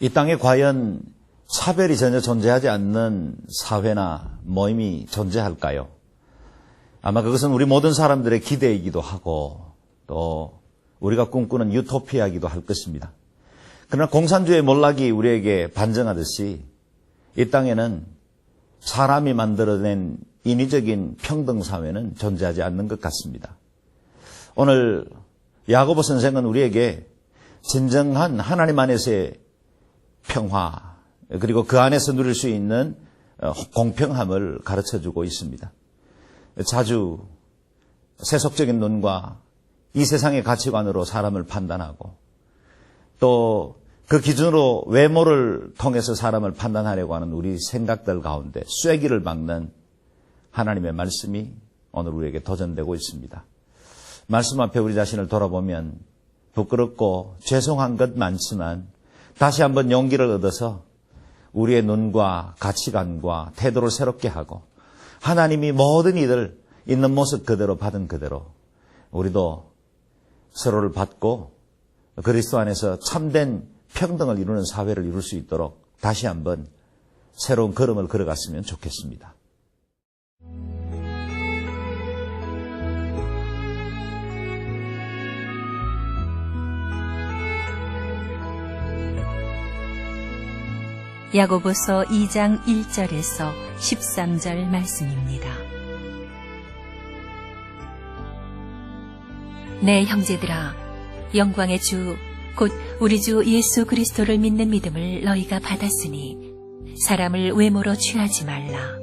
이 땅에 과연 차별이 전혀 존재하지 않는 사회나 모임이 존재할까요? 아마 그것은 우리 모든 사람들의 기대이기도 하고 또 우리가 꿈꾸는 유토피아이기도 할 것입니다. 그러나 공산주의 몰락이 우리에게 반증하듯이 이 땅에는 사람이 만들어낸 인위적인 평등 사회는 존재하지 않는 것 같습니다. 오늘 야고보 선생은 우리에게 진정한 하나님 안에서의 평화 그리고 그 안에서 누릴 수 있는 어, 공평함을 가르쳐 주고 있습니다. 자주 세속적인 눈과 이 세상의 가치관으로 사람을 판단하고 또 그 기준으로 외모를 통해서 사람을 판단하려고 하는 우리 생각들 가운데 쐐기를 박는 하나님의 말씀이 오늘 우리에게 도전되고 있습니다. 말씀 앞에 우리 자신을 돌아보면 부끄럽고 죄송한 것 많지만 다시 한번 용기를 얻어서 우리의 눈과 가치관과 태도를 새롭게 하고 하나님이 모든 이들 있는 모습 그대로 받은 그대로 우리도 서로를 받고 그리스도 안에서 참된 평등을 이루는 사회를 이룰 수 있도록 다시 한번 새로운 걸음을 걸어갔으면 좋겠습니다. 야고보서 2장 1절에서 13절 말씀입니다. 내 네, 형제들아 영광의 주 곧 우리 주 예수 그리스도를 믿는 믿음을 너희가 받았으니 사람을 외모로 취하지 말라.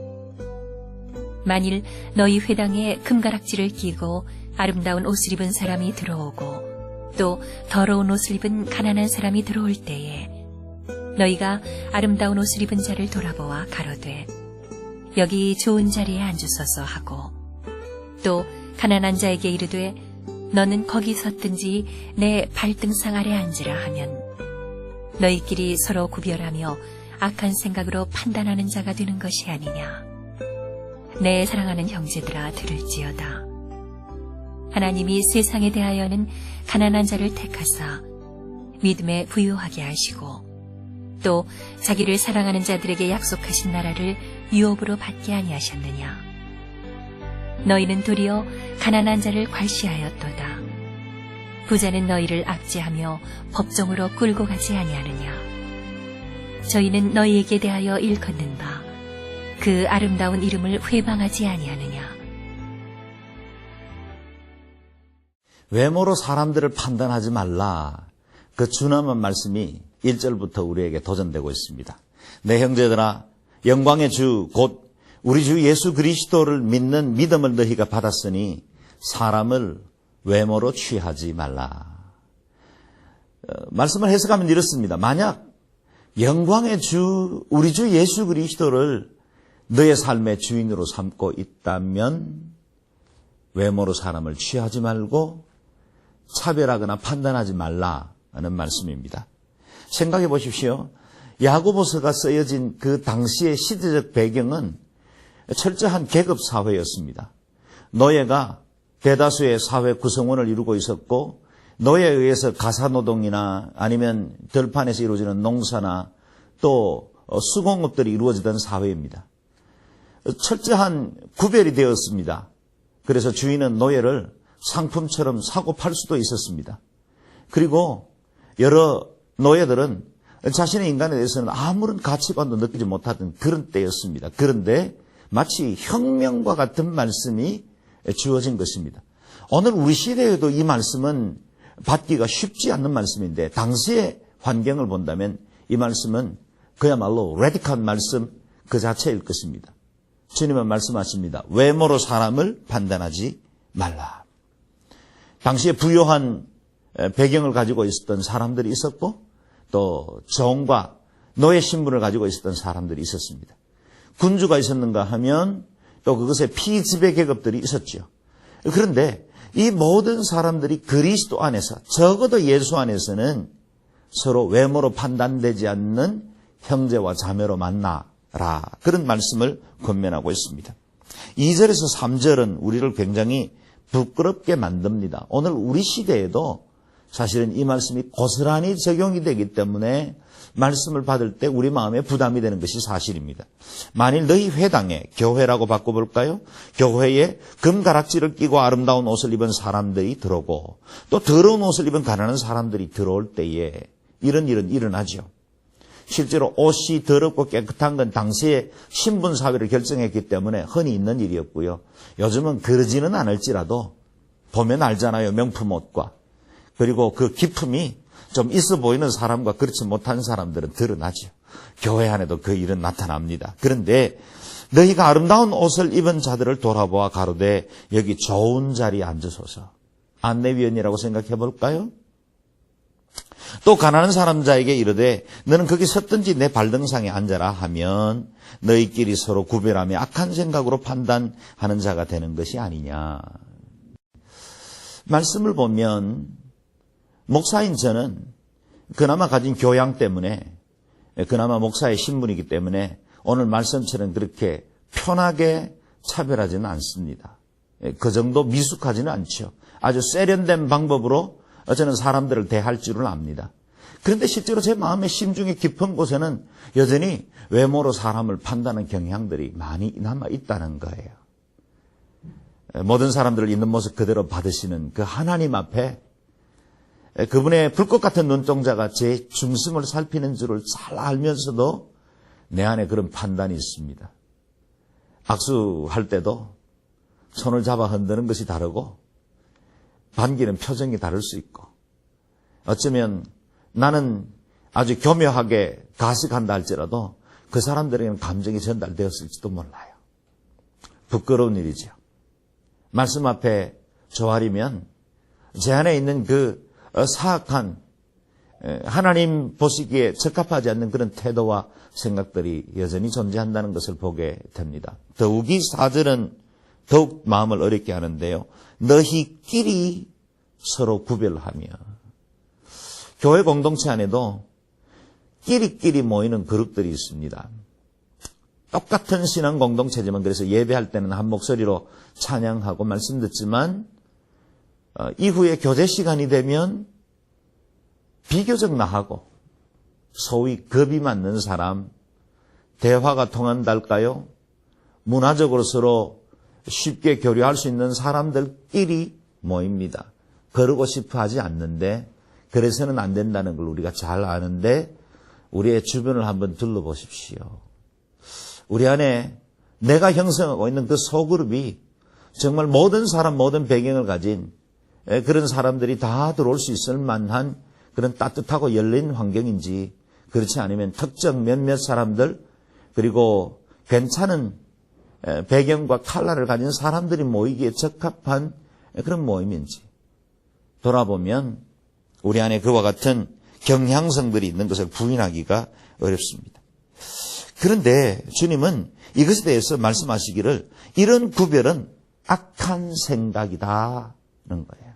만일 너희 회당에 금가락지를 끼고 아름다운 옷을 입은 사람이 들어오고 또 더러운 옷을 입은 가난한 사람이 들어올 때에 너희가 아름다운 옷을 입은 자를 돌아보아 가로되 여기 좋은 자리에 앉으소서 하고 또 가난한 자에게 이르되 너는 거기 섰든지 내 발등상 아래 앉으라 하면 너희끼리 서로 구별하며 악한 생각으로 판단하는 자가 되는 것이 아니냐. 내 사랑하는 형제들아 들을지어다. 하나님이 세상에 대하여는 가난한 자를 택하사 믿음에 부유하게 하시고 또 자기를 사랑하는 자들에게 약속하신 나라를 유업으로 받게 아니하셨느냐? 너희는 도리어 가난한 자를 괄시하였도다. 부자는 너희를 압제하며 법정으로 끌고 가지 아니하느냐? 저희는 너희에게 대하여 일컫는 바 그 아름다운 이름을 회방하지 아니하느냐? 외모로 사람들을 판단하지 말라. 그 준엄한 말씀이 1절부터 우리에게 도전되고 있습니다. 내 형제들아 영광의 주 곧 우리 주 예수 그리스도를 믿는 믿음을 너희가 받았으니 사람을 외모로 취하지 말라. 어, 말씀을 해석하면 이렇습니다. 만약 영광의 주 우리 주 예수 그리스도를 너의 삶의 주인으로 삼고 있다면 외모로 사람을 취하지 말고 차별하거나 판단하지 말라는 말씀입니다. 생각해 보십시오. 야고보서가 쓰여진 그 당시의 시대적 배경은 철저한 계급 사회였습니다. 노예가 대다수의 사회 구성원을 이루고 있었고 노예에 의해서 가사노동이나 아니면 들판에서 이루어지는 농사나 또 수공업들이 이루어지던 사회입니다. 철저한 구별이 되었습니다. 그래서 주인은 노예를 상품처럼 사고 팔 수도 있었습니다. 그리고 여러 노예들은 자신의 인간에 대해서는 아무런 가치관도 느끼지 못하던 그런 때였습니다. 그런데 마치 혁명과 같은 말씀이 주어진 것입니다. 오늘 우리 시대에도 이 말씀은 받기가 쉽지 않는 말씀인데 당시의 환경을 본다면 이 말씀은 그야말로 레디컬 말씀 그 자체일 것입니다. 주님은 말씀하십니다. 외모로 사람을 판단하지 말라. 당시에 부요한 배경을 가지고 있었던 사람들이 있었고 또 정과 노예 신분을 가지고 있었던 사람들이 있었습니다. 군주가 있었는가 하면 또 그것에 피지배 계급들이 있었죠. 그런데 이 모든 사람들이 그리스도 안에서 적어도 예수 안에서는 서로 외모로 판단되지 않는 형제와 자매로 만나라. 그런 말씀을 권면하고 있습니다. 2절에서 3절은 우리를 굉장히 부끄럽게 만듭니다. 오늘 우리 시대에도 사실은 이 말씀이 고스란히 적용이 되기 때문에 말씀을 받을 때 우리 마음에 부담이 되는 것이 사실입니다. 만일 너희 회당에 교회라고 바꿔볼까요? 교회에 금가락지를 끼고 아름다운 옷을 입은 사람들이 들어오고 또 더러운 옷을 입은 가난한 사람들이 들어올 때에 이런 일은 일어나죠. 실제로 옷이 더럽고 깨끗한 건 당시의 신분 사회를 결정했기 때문에 흔히 있는 일이었고요. 요즘은 그러지는 않을지라도 보면 알잖아요. 명품 옷과 그리고 그 기품이 좀 있어 보이는 사람과 그렇지 못한 사람들은 드러나죠. 교회 안에도 그 일은 나타납니다. 그런데 너희가 아름다운 옷을 입은 자들을 돌아보아 가로되 여기 좋은 자리에 앉으소서. 안내위원이라고 생각해 볼까요? 또 가난한 사람자에게 이르되 너는 거기 섰든지 내 발등상에 앉아라 하면 너희끼리 서로 구별하며 악한 생각으로 판단하는 자가 되는 것이 아니냐. 말씀을 보면 목사인 저는 그나마 가진 교양 때문에 그나마 목사의 신분이기 때문에 오늘 말씀처럼 그렇게 편하게 차별하지는 않습니다. 그 정도 미숙하지는 않죠. 아주 세련된 방법으로 저는 사람들을 대할 줄을 압니다. 그런데 실제로 제 마음의 심중의 깊은 곳에는 여전히 외모로 사람을 판단하는 경향들이 많이 남아 있다는 거예요. 모든 사람들을 있는 모습 그대로 받으시는 그 하나님 앞에 그분의 불꽃 같은 눈동자가 제 중심을 살피는 줄을 잘 알면서도 내 안에 그런 판단이 있습니다. 악수할 때도 손을 잡아 흔드는 것이 다르고 반기는 표정이 다를 수 있고 어쩌면 나는 아주 교묘하게 가식한다 할지라도 그 사람들에게는 감정이 전달되었을지도 몰라요. 부끄러운 일이죠. 말씀 앞에 조아리면 제 안에 있는 그 사악한 하나님 보시기에 적합하지 않는 그런 태도와 생각들이 여전히 존재한다는 것을 보게 됩니다. 더욱이 사절은 더욱 마음을 어렵게 하는데요. 너희끼리 서로 구별하며 교회 공동체 안에도 끼리끼리 모이는 그룹들이 있습니다. 똑같은 신앙 공동체지만 그래서 예배할 때는 한 목소리로 찬양하고 말씀 듣지만 어, 이후에 교제 시간이 되면 비교적 나하고 소위 겁이 맞는 사람, 대화가 통한달까요? 문화적으로 서로 쉽게 교류할 수 있는 사람들끼리 모입니다. 그러고 싶어 하지 않는데, 그래서는 안 된다는 걸 우리가 잘 아는데, 우리의 주변을 한번 둘러보십시오. 우리 안에 내가 형성하고 있는 그 소그룹이 정말 모든 사람, 모든 배경을 가진 그런 사람들이 다 들어올 수 있을 만한 그런 따뜻하고 열린 환경인지 그렇지 않으면 특정 몇몇 사람들 그리고 괜찮은 배경과 칼라를 가진 사람들이 모이기에 적합한 그런 모임인지 돌아보면 우리 안에 그와 같은 경향성들이 있는 것을 부인하기가 어렵습니다. 그런데 주님은 이것에 대해서 말씀하시기를 이런 구별은 악한 생각이다는 거예요.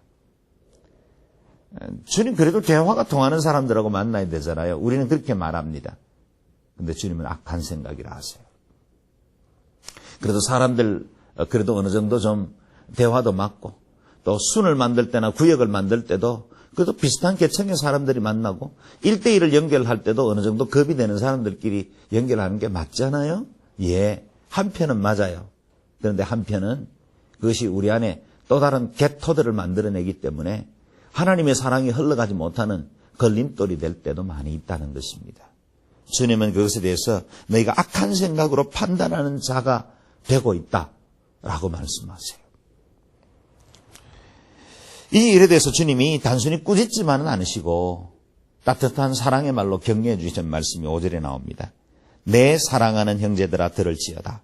주님 그래도 대화가 통하는 사람들하고 만나야 되잖아요. 우리는 그렇게 말합니다. 근데 주님은 악한 생각이라 하세요. 그래도 사람들 그래도 어느 정도 좀 대화도 맞고 또 순을 만들 때나 구역을 만들 때도 그래도 비슷한 계층의 사람들이 만나고 1대1을 연결할 때도 어느 정도 겁이 되는 사람들끼리 연결하는 게 맞잖아요. 예, 한편은 맞아요. 그런데 한편은 그것이 우리 안에 또 다른 개토들을 만들어내기 때문에 하나님의 사랑이 흘러가지 못하는 걸림돌이 될 때도 많이 있다는 것입니다. 주님은 그것에 대해서 너희가 악한 생각으로 판단하는 자가 되고 있다 라고 말씀하세요. 이 일에 대해서 주님이 단순히 꾸짖지만은 않으시고 따뜻한 사랑의 말로 격려해 주시는 말씀이 5절에 나옵니다. 내 사랑하는 형제들아 들을지어다.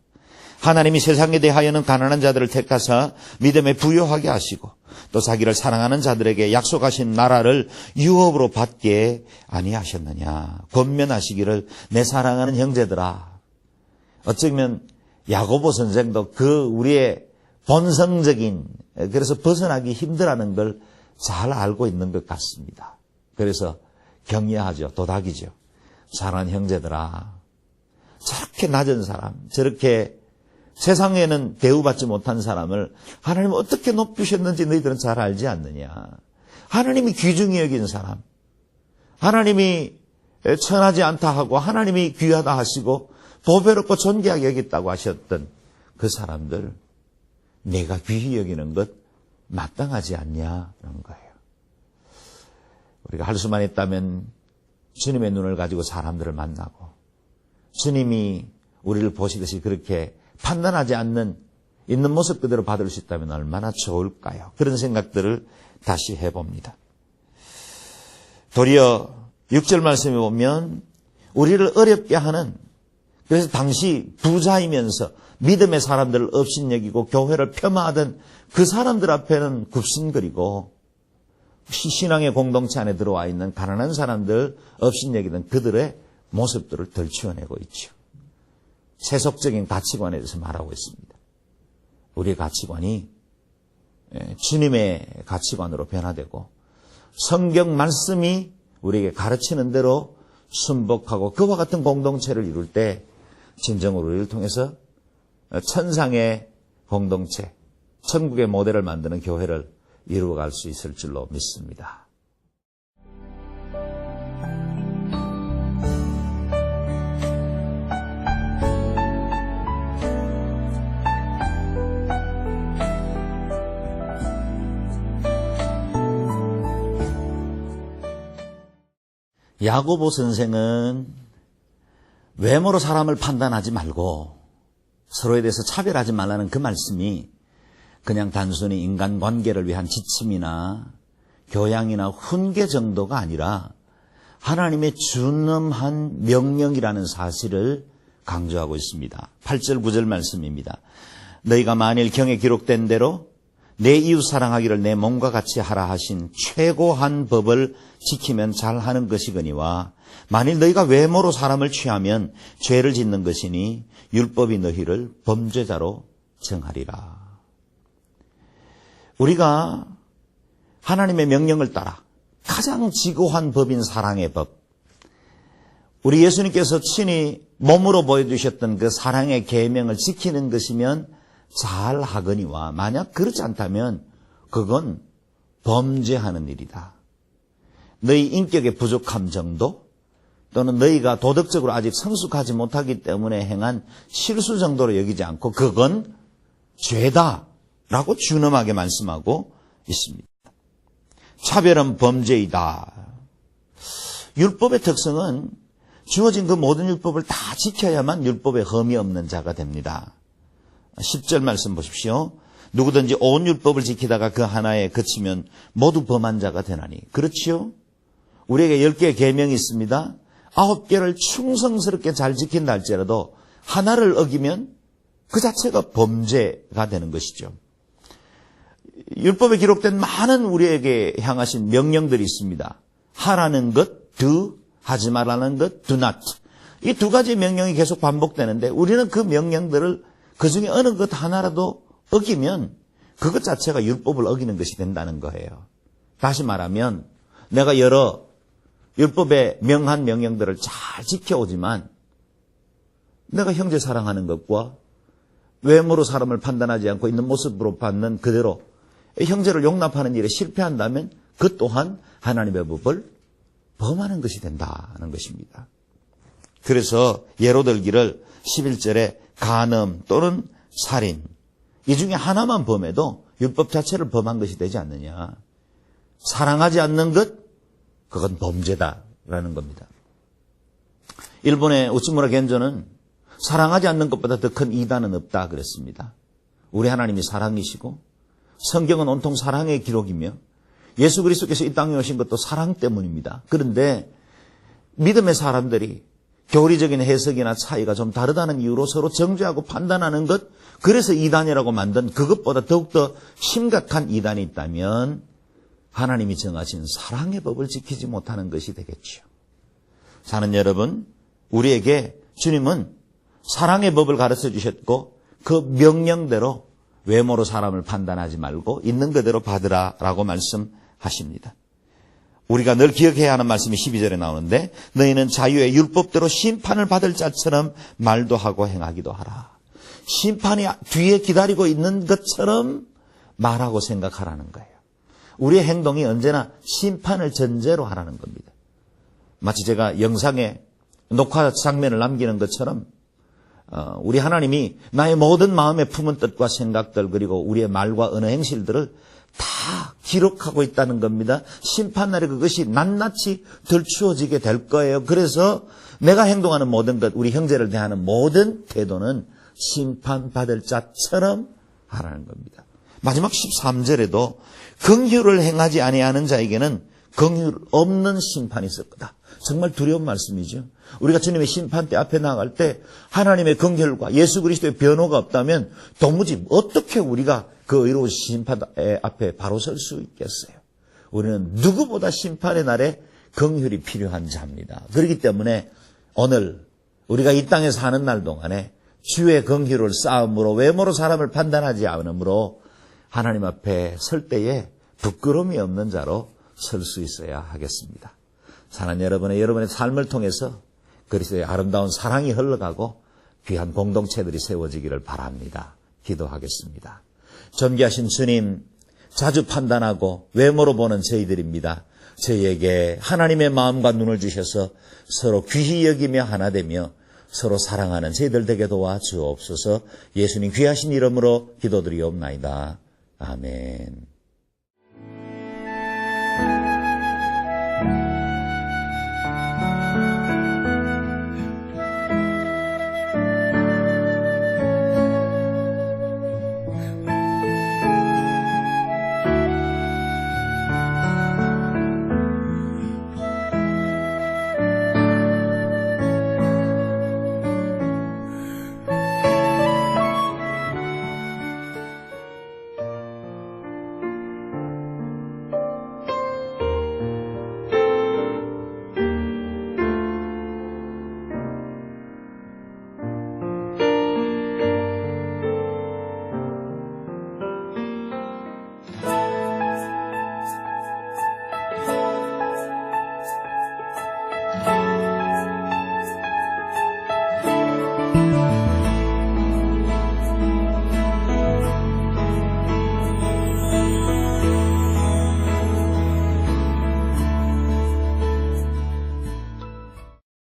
하나님이 세상에 대하여는 가난한 자들을 택하사 믿음에 부여하게 하시고 또 자기를 사랑하는 자들에게 약속하신 나라를 유업으로 받게 아니하셨느냐. 권면하시기를 내 사랑하는 형제들아. 어쩌면 야고보 선생도 그 우리의 본성적인 그래서 벗어나기 힘들어하는 걸 잘 알고 있는 것 같습니다. 그래서 격려하죠. 도닥이죠. 사랑하는 형제들아. 저렇게 낮은 사람, 저렇게 세상에는 대우받지 못한 사람을 하나님 어떻게 높이셨는지 너희들은 잘 알지 않느냐. 하나님이 귀중히 여긴 사람, 하나님이 천하지 않다 하고 하나님이 귀하다 하시고 보배롭고 존귀하게 여겼다고 하셨던 그 사람들 내가 귀히 여기는 것 마땅하지 않냐는 거예요. 우리가 할 수만 있다면 주님의 눈을 가지고 사람들을 만나고 주님이 우리를 보시듯이 그렇게 판단하지 않는 있는 모습 그대로 받을 수 있다면 얼마나 좋을까요? 그런 생각들을 다시 해봅니다. 도리어 6절 말씀에 보면 우리를 어렵게 하는 그래서 당시 부자이면서 믿음의 사람들을 업신여기고 교회를 폄하하던 그 사람들 앞에는 굽신거리고 신앙의 공동체 안에 들어와 있는 가난한 사람들 업신여기던 그들의 모습들을 덜 치워내고 있죠. 세속적인 가치관에 대해서 말하고 있습니다. 우리의 가치관이 주님의 가치관으로 변화되고 성경 말씀이 우리에게 가르치는 대로 순복하고 그와 같은 공동체를 이룰 때 진정으로 우리를 통해서 천상의 공동체, 천국의 모델을 만드는 교회를 이루어갈 수 있을 줄로 믿습니다. 야고보 선생은 외모로 사람을 판단하지 말고 서로에 대해서 차별하지 말라는 그 말씀이 그냥 단순히 인간 관계를 위한 지침이나 교양이나 훈계 정도가 아니라 하나님의 준엄한 명령이라는 사실을 강조하고 있습니다. 8절 9절 말씀입니다. 너희가 만일 경에 기록된 대로 내 이웃 사랑하기를 내 몸과 같이 하라 하신 최고한 법을 지키면 잘하는 것이거니와 만일 너희가 외모로 사람을 취하면 죄를 짓는 것이니 율법이 너희를 범죄자로 정하리라. 우리가 하나님의 명령을 따라 가장 지고한 법인 사랑의 법. 우리 예수님께서 친히 몸으로 보여주셨던 그 사랑의 계명을 지키는 것이면 잘 하거니와 만약 그렇지 않다면 그건 범죄하는 일이다. 너희 인격의 부족함 정도 또는 너희가 도덕적으로 아직 성숙하지 못하기 때문에 행한 실수 정도로 여기지 않고 그건 죄다 라고 준엄하게 말씀하고 있습니다. 차별은 범죄이다. 율법의 특성은 주어진 그 모든 율법을 다 지켜야만 율법에 흠이 없는 자가 됩니다. 10절 말씀 보십시오. 누구든지 온 율법을 지키다가 그 하나에 그치면 모두 범한 자가 되나니. 그렇지요? 우리에게 10개의 계명이 있습니다. 9개를 충성스럽게 잘 지킨다 할지라도 하나를 어기면 그 자체가 범죄가 되는 것이죠. 율법에 기록된 많은 우리에게 향하신 명령들이 있습니다. 하라는 것, do, 하지 말라는 것, do not. 이 두 가지 명령이 계속 반복되는데 우리는 그 명령들을 그 중에 어느 것 하나라도 어기면 그것 자체가 율법을 어기는 것이 된다는 거예요. 다시 말하면 내가 여러 율법의 명한 명령들을 잘 지켜오지만 내가 형제 사랑하는 것과 외모로 사람을 판단하지 않고 있는 모습으로 받는 그대로 형제를 용납하는 일에 실패한다면 그 또한 하나님의 법을 범하는 것이 된다는 것입니다. 그래서 예로 들기를 11절에 간음 또는 살인 이 중에 하나만 범해도 율법 자체를 범한 것이 되지 않느냐. 사랑하지 않는 것 그건 범죄다라는 겁니다. 일본의 우츠무라 겐조는 사랑하지 않는 것보다 더 큰 이단은 없다 그랬습니다. 우리 하나님이 사랑이시고 성경은 온통 사랑의 기록이며 예수 그리스도께서 이 땅에 오신 것도 사랑 때문입니다. 그런데 믿음의 사람들이 교리적인 해석이나 차이가 좀 다르다는 이유로 서로 정죄하고 판단하는 것, 그래서 이단이라고 만든 그것보다 더욱더 심각한 이단이 있다면 하나님이 정하신 사랑의 법을 지키지 못하는 것이 되겠지요. 사는 여러분, 우리에게 주님은 사랑의 법을 가르쳐 주셨고 그 명령대로 외모로 사람을 판단하지 말고 있는 그대로 받으라라고 말씀하십니다. 우리가 늘 기억해야 하는 말씀이 12절에 나오는데 너희는 자유의 율법대로 심판을 받을 자처럼 말도 하고 행하기도 하라. 심판이 뒤에 기다리고 있는 것처럼 말하고 생각하라는 거예요. 우리의 행동이 언제나 심판을 전제로 하라는 겁니다. 마치 제가 영상에 녹화 장면을 남기는 것처럼 어, 우리 하나님이 나의 모든 마음에 품은 뜻과 생각들 그리고 우리의 말과 언어 행실들을 다 기록하고 있다는 겁니다. 심판날에 그것이 낱낱이 들추어지게 될 거예요. 그래서 내가 행동하는 모든 것, 우리 형제를 대하는 모든 태도는 심판받을 자처럼 하라는 겁니다. 마지막 13절에도 긍휼을 행하지 아니하는 자에게는 긍휼 없는 심판이 있을 거다. 정말 두려운 말씀이죠. 우리가 주님의 심판대 앞에 나갈 때 하나님의 긍휼과 예수 그리스도의 변호가 없다면 도무지 어떻게 우리가 그 의로운 심판 앞에 바로 설 수 있겠어요. 우리는 누구보다 심판의 날에 긍휼이 필요한 자입니다. 그렇기 때문에 오늘 우리가 이 땅에 사는 날 동안에 주의 긍휼을 쌓음으로 외모로 사람을 판단하지 않으므로 하나님 앞에 설 때에 부끄러움이 없는 자로 설 수 있어야 하겠습니다. 사는 여러분의 여러분의 삶을 통해서 그리스도의 아름다운 사랑이 흘러가고 귀한 공동체들이 세워지기를 바랍니다. 기도하겠습니다. 존귀하신 주님, 자주 판단하고 외모로 보는 저희들입니다. 저희에게 하나님의 마음과 눈을 주셔서 서로 귀히 여기며 하나 되며 서로 사랑하는 저희들 되게 도와 주옵소서 예수님 귀하신 이름으로 기도드리옵나이다. 아멘.